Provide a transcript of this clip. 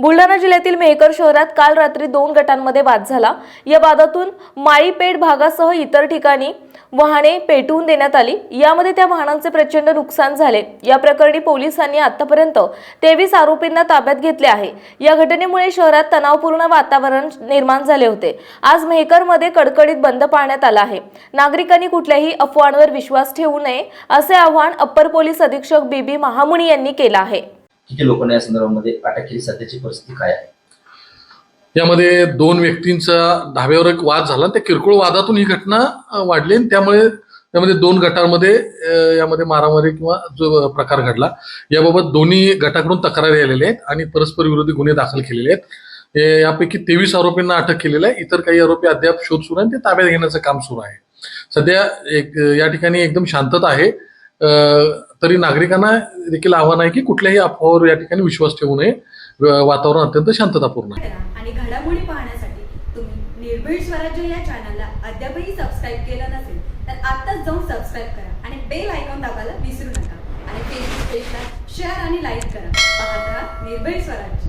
बुलढाणा जिल्ह्यातील मेहकर शहरात काल रात्री दोन गटांमध्ये वाद झाला. या वादातून माळीपेठ भागासह इतर ठिकाणी वाहने पेटवून देण्यात आली. यामध्ये त्या वाहनांचे प्रचंड नुकसान झाले. या प्रकरणी पोलिसांनी आतापर्यंत तेवीस आरोपींना ताब्यात घेतले आहे. या घटनेमुळे शहरात तणावपूर्ण वातावरण निर्माण झाले होते. आज मेहकरमध्ये कडकडीत बंद पाळण्यात आला आहे. नागरिकांनी कुठल्याही अफवांवर विश्वास ठेवू नये असे आवाहन अप्पर पोलीस अधीक्षक बीबी महामुनी यांनी केलं आहे. किती लोकांना या संदर्भामध्ये अटक केली? सध्याची परिस्थिती काय आहे? यामध्ये दोन व्यक्तींचा धाब्यावर एक वाद झाला. त्या किरकोळ वादातून ही घटना वाढली आणि त्यामुळे त्यामध्ये दोन गटांमध्ये यामध्ये मारामारी किंवा जो प्रकार घडला. याबाबत दोन्ही गटाकडून तक्रारी आलेल्या आहेत आणि परस्पर विरोधी गुन्हे दाखल केलेले आहेत. यापैकी तेवीस आरोपींना अटक केलेलं आहे. इतर काही आरोपी अद्याप शोध सुरू आहे आणि ते ताब्यात घेण्याचं काम सुरू आहे. सध्या एक या ठिकाणी एकदम शांतता आहे. तरी नागरिकांना देखील आव्हान आहे की कुठल्याही अफवावर या ठिकाणी विश्वास ठेवू नये. वातावरण अत्यंत शांततापूर्ण आहे. आणि घडामोडी पाहण्यासाठी तुम्ही निर्भीड स्वराज्य या चॅनलला अद्यापही सबस्क्राईब केलं नसेल तर आत्ताच जाऊन सबस्क्राईब करा आणि बेल आयकॉन दाबायला विसरू नका. आणि फेसबुक पेजला शेअर आणि लाईक करा. पाहत राहा निर्भीड स्वराज्य.